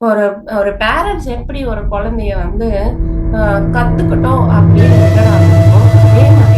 ஒரு ஒரு பேரண்ட்ஸ் எப்படி ஒரு குழந்தைய வந்து கத்துக்கிட்டோம் அப்படின்னு அதே மாதிரி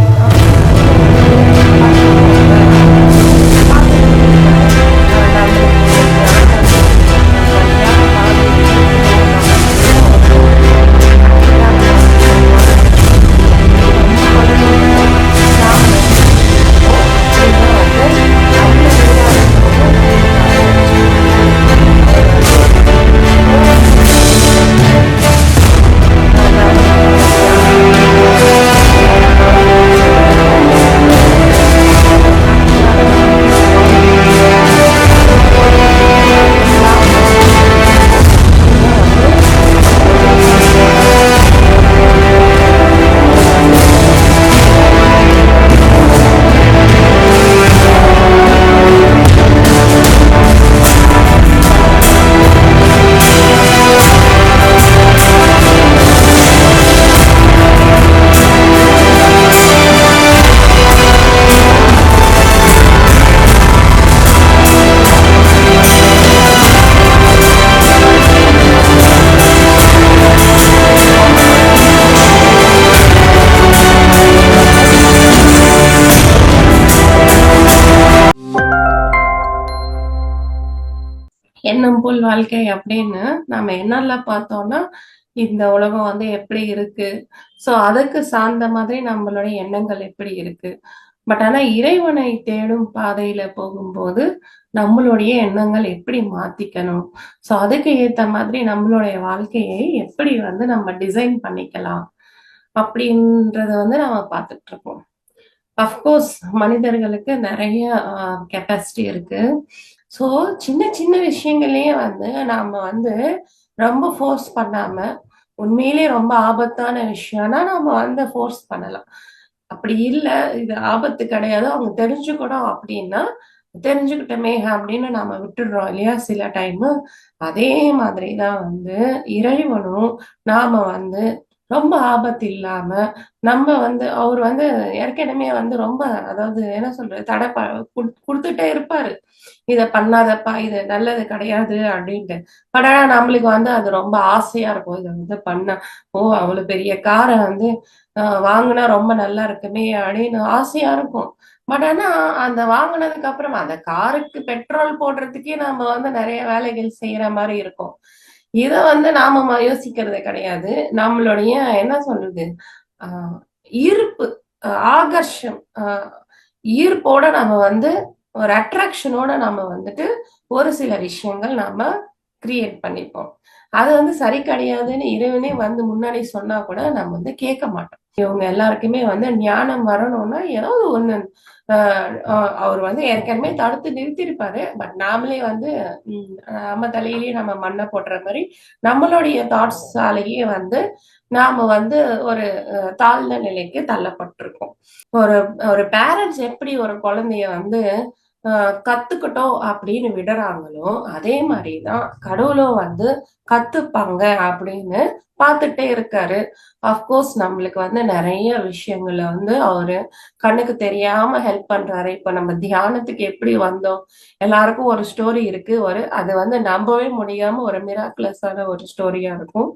தான் வாழ்க்கை அப்படின்னு நம்ம என்னெல்லாம் பார்த்தோம்னா இந்த உலகம் வந்து எப்படி இருக்கு? சோ அதுக்கு சார்ந்த மாதிரி நம்மளுடைய எண்ணங்கள் எப்படி இருக்கு? பட் ஆனா இறைவனை தேடும் பாதையில போகும்போது நம்மளுடைய எண்ணங்கள் எப்படி மாத்திக்கணும்? சோ அதுக்கு ஏத்த மாதிரி நம்மளுடைய வாழ்க்கையை எப்படி வந்து நம்ம டிசைன் பண்ணிக்கலாம்? அப்படின்றத வந்து நம்ம பார்த்துட்டு இருக்கோம். அஃப்கோர்ஸ் மனிதர்களுக்கு நிறைய கெப்பாசிட்டி இருக்கு. ஸோ சின்ன சின்ன விஷயங்கள்லயே வந்து நாம வந்து ரொம்ப ஃபோர்ஸ் பண்ணாம உண்மையிலேயே ரொம்ப ஆபத்தான விஷயம்னா நாம வந்து ஃபோர்ஸ் பண்ணலாம். அப்படி இல்லை இது ஆபத்து கிடையாது. அவங்க தெரிஞ்சுக்கணும் அப்படின்னா தெரிஞ்சுக்கிட்டமே அப்படின்னு நாம விட்டுடுறோம் இல்லையா சில டைம் அதே மாதிரி தான் வந்து இறைவனும் நாம வந்து ரொம்ப ஆபத்து இல்லாம நம்ம வந்து அவர் வந்து ஏற்கனவே வந்து ரொம்ப அதாவது என்ன சொல்றது தடை ப- கொடுத்துட்டே இருப்பாரு. இத பண்ணாதப்பா இது நல்லது கிடையாது அப்படின்ட்டு. பட் ஆனா நம்மளுக்கு வந்து அது ரொம்ப ஆசையா இருக்கும். இதை வந்து பண்ண ஓ அவ்வளவு பெரிய காரை வந்து ஆஹ் வாங்கினா ரொம்ப நல்லா இருக்குமே அப்படின்னு ஆசையா இருக்கும். பட் ஆனா அந்த வாங்கினதுக்கு அப்புறம் அந்த காருக்கு பெட்ரோல் போடுறதுக்கே நம்ம வந்து நிறைய வேலைகள் செய்யற மாதிரி இருக்கும். இத வந்து நாம யோசிக்கிறது கிடையாது. நம்மளுடைய என்ன சொல்றது? ஆஹ் ஈர்ப்பு ஆகர்ஷம் ஆஹ் ஈர்ப்போட நம்ம வந்து ஒரு அட்ராக்ஷனோட நம்ம வந்துட்டு ஒரு சில விஷயங்கள் நாம கிரியேட் பண்ணிப்போம். அது வந்து சரி கிடையாதுன்னு இறைவனே வந்து முன்னாடி சொன்னா கூட நம்ம வந்து கேட்க மாட்டோம். இவங்க எல்லாருக்குமே வந்து ஞானம் வரணும்னா ஏதாவது ஒண்ணு அவர் வந்து ஏற்கனவே தடுத்து நிறுத்தியிருப்பாரு. பட் நாமளே வந்து உம் நம்ம தலையிலேயே நம்ம மண்ணை போடுற மாதிரி நம்மளுடைய தாட்ஸாலேயே வந்து நாம வந்து ஒரு தாழ்ந்த நிலைக்கு தள்ளப்பட்டிருக்கோம். ஒரு ஒரு பேரண்ட்ஸ் எப்படி ஒரு குழந்தைய வந்து கத்துக்கிட்டோம் அப்படின்னு விடுறாங்களோ அதே மாதிரிதான் கடவுளும் வந்து கத்துப்பாங்க அப்படின்னு பார்த்துட்டே இருக்காரு. அஃப்கோர்ஸ் நம்மளுக்கு வந்து நிறைய விஷயங்களை வந்து அவரு கண்ணுக்கு தெரியாம ஹெல்ப் பண்றாரு. இப்ப நம்ம தியானத்துக்கு எப்படி வந்தோம்? எல்லாருக்கும் ஒரு ஸ்டோரி இருக்கு. ஒரு அது வந்து நம்பவே முடியாம ஒரு மிராக்குலஸான ஒரு ஸ்டோரியா இருக்கும்.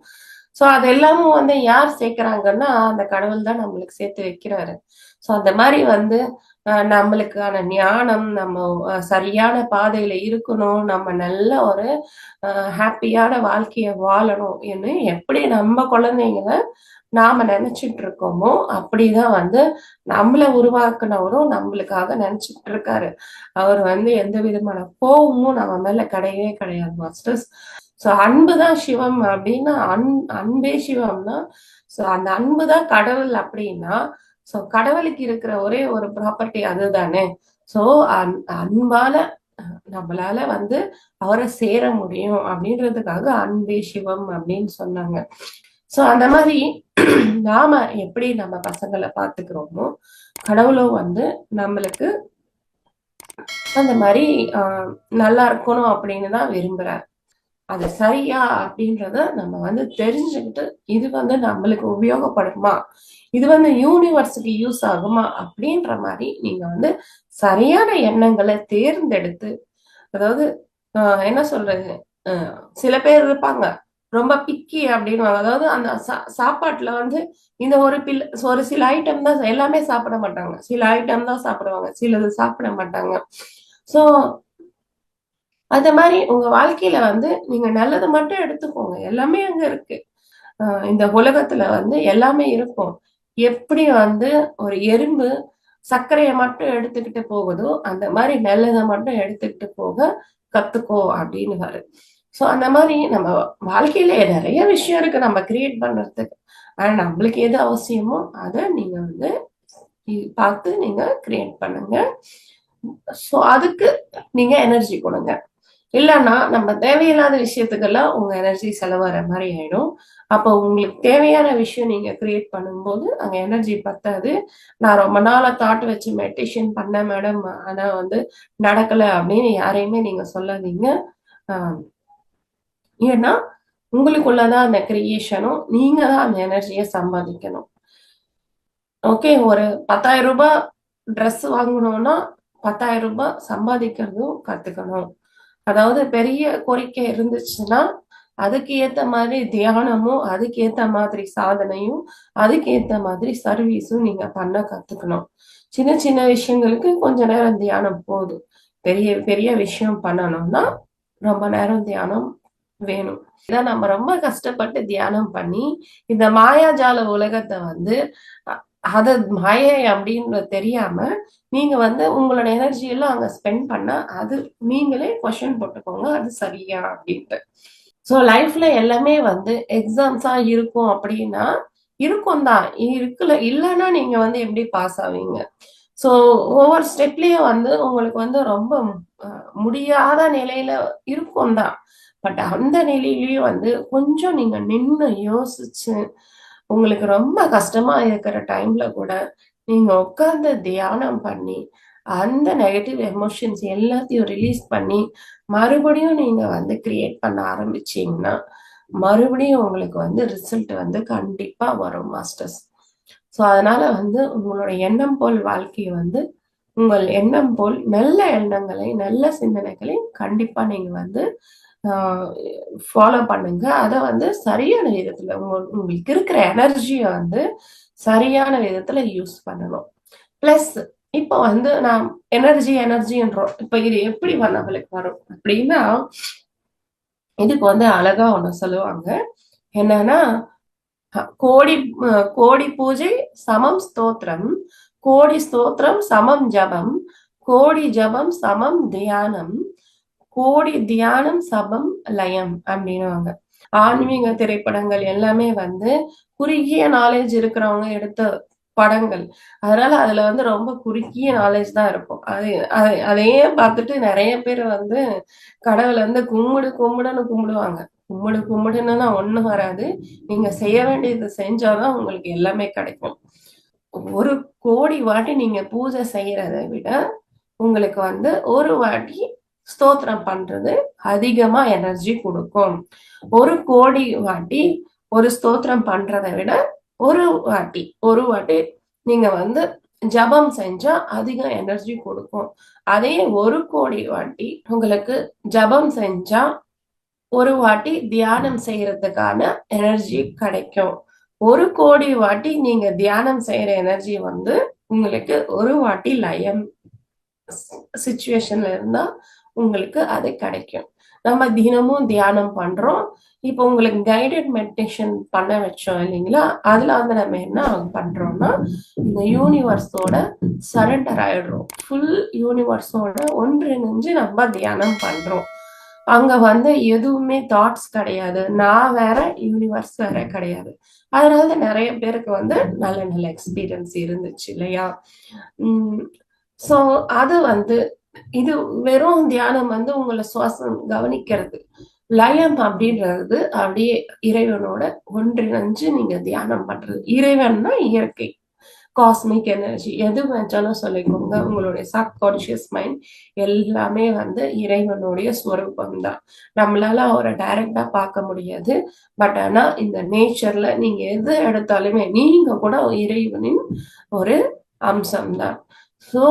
சோ அது எல்லாமும் வந்து யார் சேர்க்கிறாங்கன்னா அந்த கடவுள் தான் நம்மளுக்கு சேர்த்து வைக்கிறாரு. சோ அந்த மாதிரி வந்து நம்மளுக்கான ஞானம் நம்ம சரியான பாதையில இருக்கணும் நம்ம நல்ல ஒரு ஹாப்பியான வாழ்க்கைய வாழணும் என்று எப்படி நம்ம குழந்தைங்கள நாம நினைச்சிட்டு இருக்கோமோ அப்படிதான் வந்து நம்மள உருவாக்குனவரும் நம்மளுக்காக நினைச்சிட்டு இருக்காரு அவர் வந்து எந்த விதமான கோவமும் நம்ம மேல கிடையவே கிடையாது மாஸ்டர்ஸ் சோ அன்புதான் சிவம் அப்படின்னா அன் அன்பே சிவம்னா சோ அந்த அன்புதான் கடவுள் அப்படின்னா சோ கடவுளுக்கு இருக்கிற ஒரே ஒரு ப்ராப்பர்ட்டி அதுதானே. சோ அன்பால நம்மளால வந்து அவரை சேர முடியும் அப்படின்றதுக்காக அன்பே சிவம் அப்படின்னு சொன்னாங்க. சோ அந்த மாதிரி நாம எப்படி நம்ம பசங்களை பாத்துக்கிறோமோ கடவுளும் வந்து நம்மளுக்கு அந்த மாதிரி ஆஹ் நல்லா இருக்கணும் அப்படின்னு தான் விரும்புறாரு. அது சரியா அப்படின்றத நம்ம வந்து தெரிஞ்சுக்கிட்டு இது வந்து நம்மளுக்கு உபயோகப்படுமா? இது வந்து யூனிவர்ஸுக்கு யூஸ் ஆகுமா? அப்படின்ற மாதிரி நீங்க வந்து சரியான எண்ணங்களை தேர்ந்தெடுத்து அதாவது ஆஹ் என்ன சொல்றது? சில பேர் இருப்பாங்க ரொம்ப பிக்கி அப்படின்னு அதாவது அந்த சா சாப்பாட்டுல வந்து இந்த ஒரு பில் ஒரு சில ஐட்டம் தான் எல்லாமே சாப்பிட மாட்டாங்க. சில ஐட்டம் தான் சாப்பிடுவாங்க சிலது சாப்பிட மாட்டாங்க. ஸோ அந்த மாதிரி உங்க வாழ்க்கையில வந்து நீங்க நல்லது மட்டும் எடுத்துக்கோங்க. எல்லாமே அங்க இருக்கு. இந்த உலகத்துல வந்து எல்லாமே இருக்கும். எப்படி வந்து ஒரு எறும்பு சர்க்கரையை மட்டும் எடுத்துக்கிட்டு போகுதோ அந்த மாதிரி நல்லதை மட்டும் எடுத்துக்கிட்டு போக கத்துக்கோ அப்படின்னு ஸோ அந்த மாதிரி நம்ம வாழ்க்கையில நிறைய விஷயம் இருக்கு நம்ம கிரியேட் பண்றதுக்கு. ஆனா நம்மளுக்கு எது அவசியமோ அதை நீங்க வந்து பார்த்து நீங்க கிரியேட் பண்ணுங்க. ஸோ அதுக்கு நீங்க எனர்ஜி கொடுங்க. இல்லைன்னா நம்ம தேவையில்லாத விஷயத்துக்கெல்லாம் உங்க எனர்ஜி செலவாகிற மாதிரி ஆயிடும். அப்போ உங்களுக்கு தேவையான விஷயம் நீங்க கிரியேட் பண்ணும்போது அங்க எனர்ஜி பத்தாது. நான் ரொம்ப நாளா தாட் வச்சு மெடிடேஷன் பண்ண மேடம் ஆனா வந்து நடக்கல அப்படின்னு யாரையுமே நீங்க சொல்லாதீங்க. ஏன்னா உங்களுக்குள்ளதான் அந்த கிரியேஷனும் நீங்க தான் அந்த எனர்ஜியை சம்பாதிக்கணும். ஓகே ஒரு பத்தாயிரம் ரூபாய் ட்ரெஸ் வாங்கணும்னா பத்தாயிரம் ரூபாய் சம்பாதிக்கிறதும் கத்துக்கணும். அதாவது பெரிய கோரிக்கை இருந்துச்சுன்னா அதுக்கு ஏத்த மாதிரி தியானமும் அதுக்கு ஏத்த மாதிரி சாதனையும் அதுக்கு ஏத்த மாதிரி சர்வீஸும் நீங்க பண்ண கத்துக்கணும். சின்ன சின்ன விஷயங்களுக்கு கொஞ்ச நேரம் தியானம் போதும். பெரிய பெரிய விஷயம் பண்ணணும்னா ரொம்ப நேரம் தியானம் வேணும். இதை நம்ம ரொம்ப கஷ்டப்பட்டு தியானம் பண்ணி இந்த மாயாஜால உலகத்தை வந்து அது மாயை அப்படின்னு தெரியாம நீங்க வந்து உங்களோட எனர்ஜி எல்லாம் அங்க ஸ்பெண்ட் பண்ணா அது நீங்களே கொஷின் போட்டுக்கோங்க அது சரியா அப்படின்ட்டு. ஸோ லைஃப்ல எல்லாமே வந்து எக்ஸாம்ஸா இருக்கும் அப்படின்னா இருக்கும் தான். இருக்குல்ல இல்லைன்னா நீங்க வந்து எப்படி பாஸ் ஆவீங்க? ஸோ ஒவ்வொரு ஸ்டெப்லயும் வந்து உங்களுக்கு வந்து ரொம்ப முடியாத நிலையில இருக்கும் தான். பட் அந்த நிலையிலயும் வந்து கொஞ்சம் நீங்க நின்று யோசிச்சு உங்களுக்கு ரொம்ப கஷ்டமா இருக்கிற டைம்ல கூட நீங்க உட்கார்ந்து தியானம் பண்ணி அந்த நெகட்டிவ் எமோஷன்ஸ் எல்லாத்தையும் ரிலீஸ் பண்ணி மறுபடியும் நீங்க வந்து கிரியேட் பண்ண ஆரம்பிச்சீங்கன்னா மறுபடியும் உங்களுக்கு வந்து ரிசல்ட் வந்து கண்டிப்பா வரும் மாஸ்டர்ஸ் ஸோ அதனால வந்து உங்களோட எண்ணம் போல் வாழ்க்கையை வந்து உங்கள் எண்ணம் போல் நல்ல எண்ணங்களை நல்ல சிந்தனைகளை கண்டிப்பா நீங்க வந்து ஃபாலோ பண்ணுங்க. அதை வந்து சரியான விதத்துல உங்களுக்கு இருக்கிற எனர்ஜியை வந்து சரியான விதத்துல யூஸ் பண்ணணும். பிளஸ் இப்போ வந்து நான் எனர்ஜி எனர்ஜின்றோம் இப்ப இது எப்படி நம்மளுக்கு வரும்? அப்படின்னா இதுக்கு வந்து அழகா ஒண்ணு சொல்லுவாங்க. என்னன்னா கோடி கோடி பூஜை சமம் ஸ்தோத்திரம். கோடி ஸ்தோத்திரம் சமம் ஜபம். கோடி ஜபம் சமம் தியானம். கோடி தியானம் சபம் லயம் அப்படின்னுவாங்க. ஆன்மீக திரைப்படங்கள் எல்லாமே வந்து குறுகிய நாலேஜ் இருக்கிறவங்க எடுத்த படங்கள். அதனால அதுல வந்து ரொம்ப குறுகிய நாலேஜ் தான் இருக்கும். அது அதையே பார்த்துட்டு நிறைய பேர் வந்து கடவுளை வந்து கும்பிடு கும்பிடுன்னு கும்பிடுவாங்க. கும்பிடு கும்பிடுன்னு ஒண்ணும் வராது. நீங்க செய்ய வேண்டியது செஞ்சாதான் உங்களுக்கு எல்லாமே கிடைக்கும். ஒரு கோடி வாட்டி நீங்க பூஜை செய்யறதை விட உங்களுக்கு வந்து ஒரு வாட்டி ஸ்தோத்திரம் பண்றது அதிகமா எனர்ஜி கொடுக்கும். ஒரு கோடி வாட்டி ஒரு ஸ்தோத்திரம் பண்றதை விட ஒரு வாட்டி ஒரு வாட்டி நீங்க வந்து ஜபம் செஞ்சா அதிக எனர்ஜி கொடுக்கும். அதே ஒரு கோடி வாட்டி உங்களுக்கு ஜபம் செஞ்சா ஒரு வாட்டி தியானம் செய்யறதுக்கான எனர்ஜி கிடைக்கும். ஒரு கோடி வாட்டி நீங்க தியானம் செய்யற எனர்ஜி வந்து உங்களுக்கு ஒரு வாட்டி லயம் சுச்சுவேஷன்ல இருந்தா உங்களுக்கு அது கிடைக்கும். நம்ம தினமும் தியானம் பண்றோம். இப்போ உங்களுக்கு கைடட் மெடிடேஷன் பண்ண வச்சோம் இல்லைங்களா? அதுல வந்து நம்ம என்ன பண்றோம்னா இந்த யூனிவர்ஸோட சரண்டர் ஆயிடுறோம். ஃபுல் யூனிவர்ஸோட ஒன்றிணைஞ்சு நம்ம தியானம் பண்றோம். அங்க வந்து எதுவுமே தாட்ஸ் கிடையாது. நான் வேற யூனிவர்ஸ் வேற கிடையாது. அதனால நிறைய பேருக்கு வந்து நல்ல நல்ல எக்ஸ்பீரியன்ஸ் இருந்துச்சு இல்லையா? உம் அது வந்து இது வெறும் தியானம் வந்து உங்களை சுவாசம் கவனிக்கிறது. லயம் அப்படின்றது அப்படியே இறைவனோட ஒன்றிணைஞ்சு நீங்க தியானம் பண்றது. இறைவன்னா இயற்கை. காஸ்மிக் எனர்ஜி எது வச்சாலும் சொல்லிக்கோங்க. உங்களுடைய சப் கான்சியஸ் மைண்ட் எல்லாமே வந்து இறைவனுடைய ஸ்வரூபம் தான் நம்மளால அவரை டைரக்டா பார்க்க முடியாது. பட் ஆனா இந்த நேச்சர்ல நீங்க எது எடுத்தாலுமே நீங்க கூட இறைவனின் ஒரு அம்சம் தான் ஸோ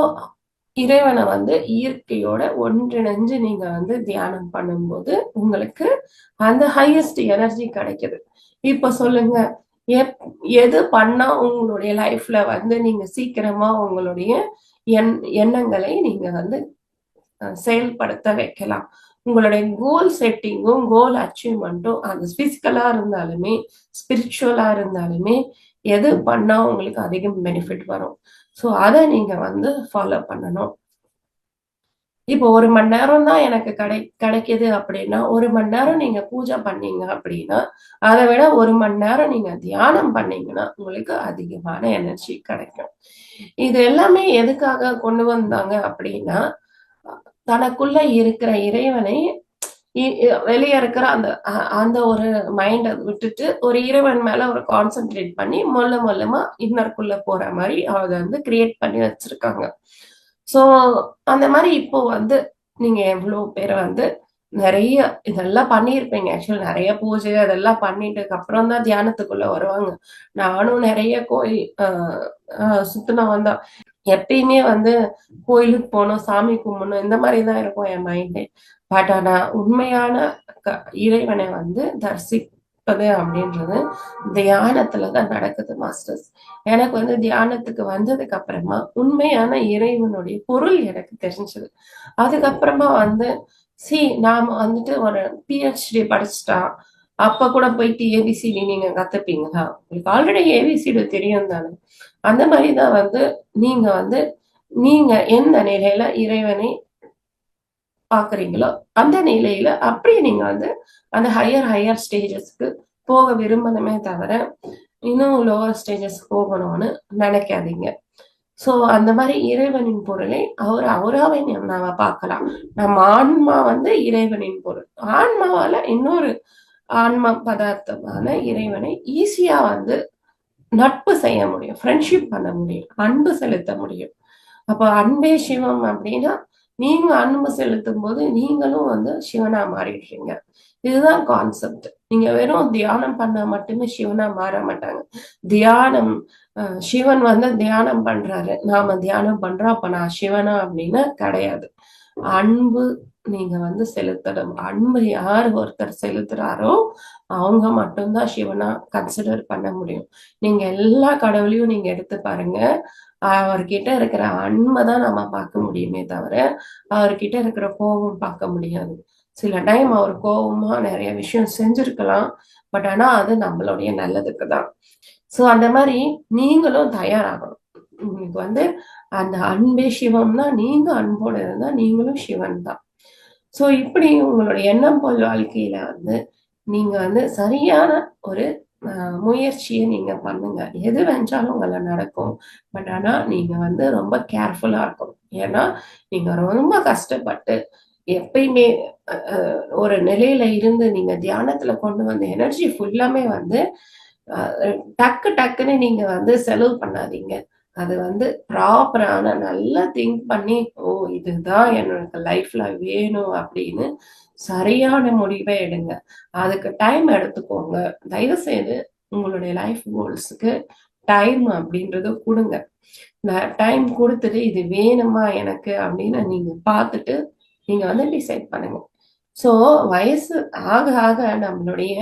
இறைவனை வந்து இயற்கையோட ஒன்றிணைஞ்சு நீங்க வந்து தியானம் பண்ணும்போது உங்களுக்கு அந்த ஹையஸ்ட் எனர்ஜி கிடைக்குது. இப்ப சொல்லுங்க எது பண்ணா உங்களுடைய லைஃப்ல வந்து நீங்க சீக்கிரமா உங்களுடைய எண் எண்ணங்களை நீங்க வந்து செயல்படுத்த வைக்கலாம். உங்களுடைய கோல் செட்டிங்கும் கோல் அச்சீவ்மெண்ட்டும் அது பிசிக்கலா இருந்தாலுமே ஸ்பிரிச்சுவலா இருந்தாலுமே எது பண்ணா உங்களுக்கு அதிகம் பெனிஃபிட் வரும். ஸோ அதை நீங்க வந்து ஃபாலோ பண்ணணும். இப்போ ஒரு மணி நேரம் தான் எனக்கு கிடை கிடைக்குது அப்படின்னா ஒரு மணி நேரம் நீங்க பூஜை பண்ணீங்க அப்படின்னா அதை விட ஒரு மணி நேரம் நீங்க தியானம் பண்ணீங்கன்னா உங்களுக்கு அதிகமான எனர்ஜி கிடைக்கும். இது எல்லாமே எதுக்காக கொண்டு வந்தாங்க அப்படின்னா தனக்குள்ள இருக்கிற இறைவனை வெளியே இருக்கிற அந்த அந்த ஒரு மைண்டை விட்டுட்டு ஒரு இறைவன் மேல ஒரு கான்சென்ட்ரேட் பண்ணி மொல்ல மொல்லமா இன்னருக்குள்ள போற மாதிரி அதை வந்து கிரியேட் பண்ணி வச்சிருக்காங்க. ஸோ அந்த மாதிரி இப்போ வந்து நீங்க எவ்வளோ பேர் வந்து நிறைய இதெல்லாம் பண்ணியிருப்பீங்க. ஆக்சுவல் நிறைய பூஜை அதெல்லாம் பண்ணிட்டு அப்புறம் தான் தியானத்துக்குள்ள வருவாங்க. நானும் நிறைய கோயில் சுத்தின வந்தா எப்பயுமே வந்து கோயிலுக்கு போகணும் சாமி கும்பிடணும் இந்த மாதிரி தான் இருக்கும் என் மைண்டு பட் ஆனா உண்மையான க இறைவனை வந்து தரிசிப்பது அப்படின்றது தியானத்துல தான் நடக்குது மாஸ்டர்ஸ் எனக்கு வந்து தியானத்துக்கு வந்ததுக்கு அப்புறமா உண்மையான இறைவனுடைய பொருள் எனக்கு தெரிஞ்சது. அதுக்கப்புறமா வந்து சி நாம வந்துட்டு ஒரு பிஹெச்டி படிச்சுட்டா அப்ப கூட போயிட்டு ஏபிசிடி நீங்க கத்துப்பீங்களா உங்களுக்கு ஆல்ரெடி ஏபிசிடி தெரியும் தானே. அந்த மாதிரிதான் வந்து நீங்க வந்து நீங்க எந்த நிலையில இறைவனை பாக்குறீங்களோ அந்த நிலையில அப்படியே நீங்க வந்து அந்த ஹையர் ஹையர் ஸ்டேஜஸ்க்கு போக விரும்பணுமே தவிர இன்னும் லோவர் ஸ்டேஜஸ் போகணும்னு நினைக்காதீங்க. சோ அந்த மாதிரி இறைவனின் பொருளை அவர் அவராவை நாம பார்க்கலாம். நம்ம ஆன்மா வந்து இறைவனின் பொருள். ஆன்மாவால இன்னொரு ஆன்ம பதார்த்தமான இறைவனை ஈஸியா வந்து நட்பு செய்ய முடியும். ஃப்ரெண்ட்ஷிப் பண்ண முடியும். அன்பு செலுத்த முடியும். அப்போ அன்பே சிவம் அப்படின்னா நீங்க அன்பு செலுத்தும் போது நீங்களும் வந்து சிவனா மாறிடுறீங்க. இதுதான் கான்செப்ட் நீங்க வெறும் தியானம் பண்ணா மட்டுமே சிவனா மாற மாட்டாங்க. தியானம் சிவன் வந்து தியானம் பண்றாரு. நாம தியானம் பண்றோம் அப்ப நான் சிவனா அப்படின்னா கிடையாது. அன்பு நீங்க வந்து செலுத்தணும். அன்பு யார் ஒருத்தர் செலுத்துறாரோ அவங்க மட்டும்தான் சிவனா கன்சிடர் பண்ண முடியும். நீங்க எல்லா கடவுளையும் நீங்க எடுத்து பாருங்க. அவர்கிட்ட இருக்கிற அன்பை தான் நம்ம பார்க்க முடியுமே தவிர அவர்கிட்ட இருக்கிற கோபம் பார்க்க முடியாது. சில டைம் அவர் கோபமா நிறைய விஷயம் செஞ்சிருக்கலாம். பட் ஆனா அது நம்மளுடைய நல்லதுக்கு தான் சோ அந்த மாதிரி நீங்களும் தயாராகணும். உங்களுக்கு வந்து அந்த அன்பே சிவம்னா நீங்க அன்போட இருந்தா நீங்களும் சிவன் தான் ஸோ இப்படி உங்களுடைய எண்ணம் போல் வாழ்க்கையில வந்து நீங்க வந்து சரியான ஒரு முயற்சியை நீங்க பண்ணுங்க. எது வென்றாலும் உங்களை நடக்கும். பட் ஆனா நீங்க வந்து ரொம்ப கேர்ஃபுல்லா இருக்கும் ஏன்னா நீங்க ரொம்ப கஷ்டப்பட்டு எப்பயுமே ஒரு நிலையில இருந்து நீங்க தியானத்துல கொண்டு வந்த எனர்ஜி ஃபுல்லாமே வந்து டக்கு டக்குன்னு நீங்க வந்து செலவு பண்ணாதீங்க. அது வந்து ப்ராப்பரான நல்லா திங்க் பண்ணி ஓ இதுதான் என்னோட லைஃப்ல வேணும் அப்படின்னு சரியான முடிவை எடுங்க. அதுக்கு டைம் எடுத்துக்கோங்க. தயவு செய்து உங்களுடைய லைஃப் கோல்ஸுக்கு டைம் அப்படின்றத கொடுங்க. டைம் கொடுத்துட்டு இது வேணுமா எனக்கு அப்படின்னு நீங்க பார்த்துட்டு நீங்க வந்து டிசைட் பண்ணுங்க. ஸோ வயசு ஆக ஆக நம்மளுடைய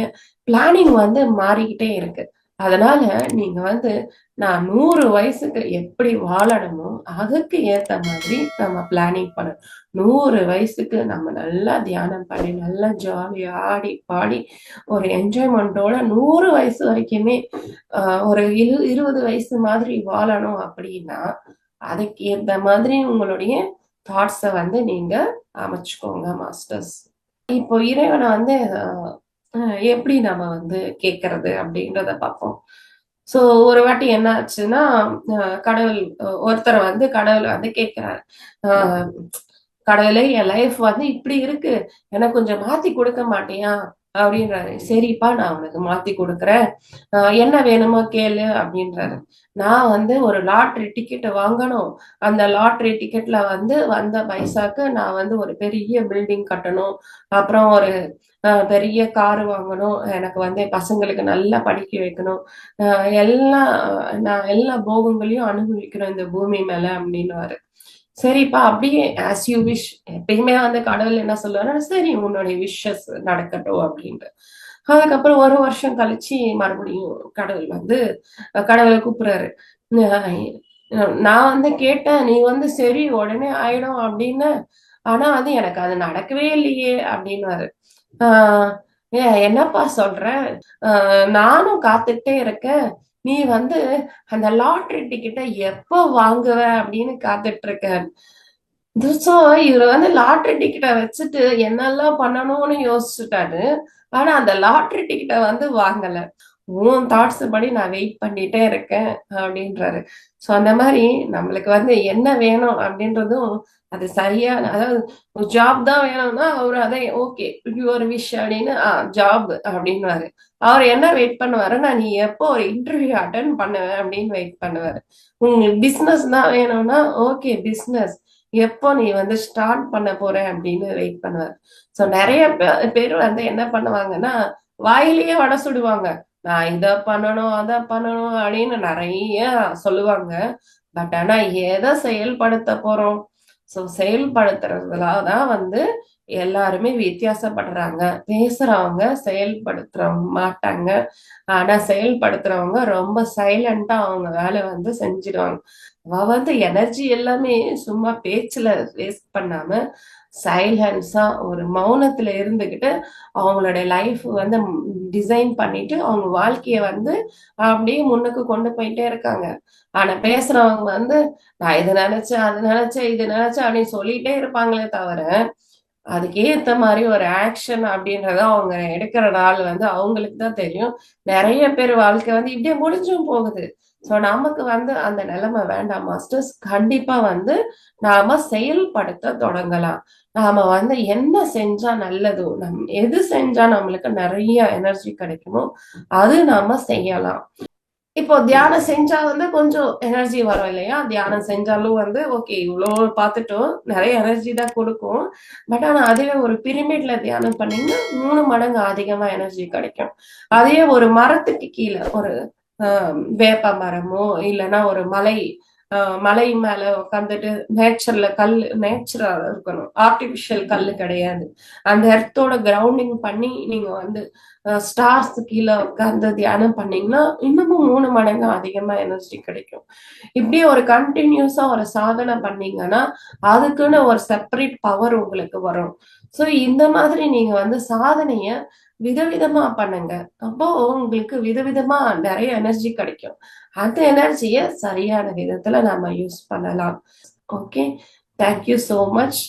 பிளானிங் வந்து மாறிக்கிட்டே இருக்கு. அதனால நீங்க வந்து நான் நூறு வயசுக்கு எப்படி வாழணுமோ அதுக்கு ஏத்த மாதிரி நம்ம பிளானிங் பண்ணணும். நூறு வயசுக்கு நம்ம நல்லா தியானம் பண்ணி நல்லா ஜாலியா ஆடி பாடி ஒரு என்ஜாய்மெண்ட்டோட நூறு வயசு வரைக்குமே ஒரு இரு இருபது வயசு மாதிரி வாழணும் அப்படின்னா அதுக்கு ஏத்த மாதிரி உங்களுடைய தாட்ஸை வந்து நீங்க அமைச்சுக்கோங்க மாஸ்டர்ஸ் இப்போ இறைவனை வந்து எப்படி நம்ம வந்து கேட்கறது அப்படின்றத பார்ப்போம். சோ ஒரு வாட்டி என்ன ஆச்சுன்னா கடவுள் ஒருத்தர் வந்து கடவுள் வந்து கேட்கிறாரு கடவுளே என் லைஃப் வந்து இப்படி இருக்கு. எனக்கு கொஞ்சம் மாத்தி கொடுக்க மாட்டியா? அப்படின்றாரு. சரிப்பா நான் உனக்கு மாத்தி கொடுக்குறேன். என்ன வேணுமோ கேளு அப்படின்றாரு. நான் வந்து ஒரு லாட்ரி டிக்கெட் வாங்கணும். அந்த லாட்ரி டிக்கெட்ல வந்து வந்த பைசாக்கு நான் வந்து ஒரு பெரிய பில்டிங் கட்டணும். அப்புறம் ஒரு பெரிய காரு வாங்கணும். எனக்கு வந்து பசங்களுக்கு நல்லா படிக்க வைக்கணும். எல்லா நான் எல்லா போகங்களையும் அனுபவிக்கணும் இந்த பூமி மேல அப்படின்னு சரிப்பா அப்படியே ஆஸ் யூ விஷ் எப்பயுமே வந்து கடவுள் என்ன சொல்லுவாருன்னா சரி உன்னுடைய விஷஸ் நடக்கட்டும் அப்படின்ட்டு. அதுக்கப்புறம் ஒரு வருஷம் கழிச்சு மறுபடியும் கடவுள் வந்து கடவுளை கூப்பிடுறாரு. நான் வந்து கேட்டேன் நீ வந்து சரி உடனே ஆயிடும் அப்படின்னு. ஆனா அது எனக்கு அது நடக்கவே இல்லையே அப்படின்னாரு ஆஹ் ஏன் என்னப்பா சொல்ற? ஆஹ் நானும் காத்துட்டே இருக்கேன். நீ வந்து அந்த லாட்டரி டிக்கெட்டை எப்போ வாங்குவ அப்படின்னு காத்துட்டு இருக்க ஸோ இவர் வந்து லாட்ரி டிக்கெட்டை வச்சுட்டு என்னெல்லாம் பண்ணணும்னு யோசிச்சுட்டாரு. ஆனா அந்த லாட்ரி டிக்கெட்டை வந்து வாங்கல. உன் தாட்ஸ் படி நான் வெயிட் பண்ணிட்டே இருக்கேன் அப்படின்றாரு. ஸோ அந்த மாதிரி நம்மளுக்கு வந்து என்ன வேணும் அப்படின்றதும் அது சரியான அதாவது ஜாப் தான் வேணும்னா அவர் அதை ஓகே யுவர் விஷ் அப்படின்னு ஆ ஜாப் அப்படின்வாரு அவர் என்ன வெயிட் பண்ணுவாரு நான் நீ எப்போ ஒரு இன்டர்வியூ அட்டன் பண்ணுவேன் அப்படின்னு வெயிட் பண்ணுவாரு. உங்களுக்கு பிஸ்னஸ் தான் வேணும்னா ஓகே பிஸ்னஸ் எப்போ நீ வந்து ஸ்டார்ட் பண்ண போற அப்படின்னு வெயிட் பண்ணுவார். ஸோ நிறைய பேர் வந்து என்ன பண்ணுவாங்கன்னா வாயிலேயே வடை சுடுவாங்க. நான் இதை பண்ணணும் அதை பண்ணணும் அப்படின்னு நிறைய சொல்லுவாங்க. பட் ஆனா எதை செயல்படுத்த போறோம்? ஸோ செயல்படுத்துறதுல தான் வந்து எல்லாருமே வித்தியாசப்படுறாங்க. பேசுறவங்க செயல்படுத்துற மாட்டாங்க. ஆனா செயல்படுத்துறவங்க ரொம்ப சைலண்டா அவங்க வேலை வந்து செஞ்சிடுவாங்க. அவ வந்து எனர்ஜி எல்லாமே சும்மா பேச்சுல வேஸ்ட் பண்ணாம சைலன்ஸா ஒரு மௌனத்துல இருந்துகிட்டு அவங்களுடைய லைஃப் வந்து டிசைன் பண்ணிட்டு அவங்க வாழ்க்கைய வந்து அப்படியே முன்னுக்கு கொண்டு போயிட்டே இருக்காங்க. ஆனா பேசுறவங்க வந்து நான் இதை நினைச்சேன் அது நினைச்சேன் இது நினைச்சேன் அப்படின்னு சொல்லிட்டே இருப்பாங்களே தவிர அதுக்கு ஏத்த மாதிரி ஒரு ஆக்ஷன் அப்படின்றத அவங்க எடுக்கிற நாள் வந்து அவங்களுக்கு தான் தெரியும். நிறைய பேர் வாழ்க்கை வந்து இப்படியே முடிஞ்சும் போகுது. ஸோ நமக்கு வந்து அந்த நிலைமை வேண்டாம் மாஸ்டர்ஸ் கண்டிப்பா வந்து நாம செயல்படுத்த தொடங்கலாம். நாம வந்து என்ன செஞ்சா நல்லதோ நம் எது செஞ்சா நம்மளுக்கு நிறைய எனர்ஜி கிடைக்குமோ அது நாம செய்யலாம். இப்போ தியானம் செஞ்சா வந்து கொஞ்சம் எனர்ஜி வரும் இல்லையா? தியானம் செஞ்சாலும் வந்து ஓகே இவ்வளோ பார்த்துட்டோம் நிறைய எனர்ஜி தான் கொடுக்கும். பட் ஆனா அதுவே ஒரு பிரிமிட்ல தியானம் பண்ணீங்கன்னா மூணு மடங்கு அதிகமா எனர்ஜி கிடைக்கும். அதே ஒரு மரத்துக்கு கீழே ஒரு வேப்ப மரமோ இல்லைன்னா ஒரு மலை மலை மேல உட்காந்துட்டு நேச்சர்ல கல் நேச்சுரா இருக்கணும். ஆர்டிபிஷியல் கல் கிடையாது. அந்த எர்த்தோட கிரவுண்டிங் பண்ணி நீங்க வந்து ஸ்டார்ஸ் கீழே உட்கார்ந்து தியானம் பண்ணீங்கன்னா இன்னமும் மூணு மடங்கு அதிகமா எனர்ஜி கிடைக்கும். இப்படி ஒரு கண்டினியூஸா ஒரு சாதனை பண்ணீங்கன்னா அதுக்குன்னு ஒரு செப்பரேட் பவர் உங்களுக்கு வரும். ஸோ இந்த மாதிரி நீங்க வந்து சாதனைய விதவிதமா பண்ணுங்க. அப்போ உங்களுக்கு விதவிதமா நிறைய எனர்ஜி கிடைக்கும். அந்த எனர்ஜியை சரியான விதத்துல நாம யூஸ் பண்ணலாம். Okay thank you so much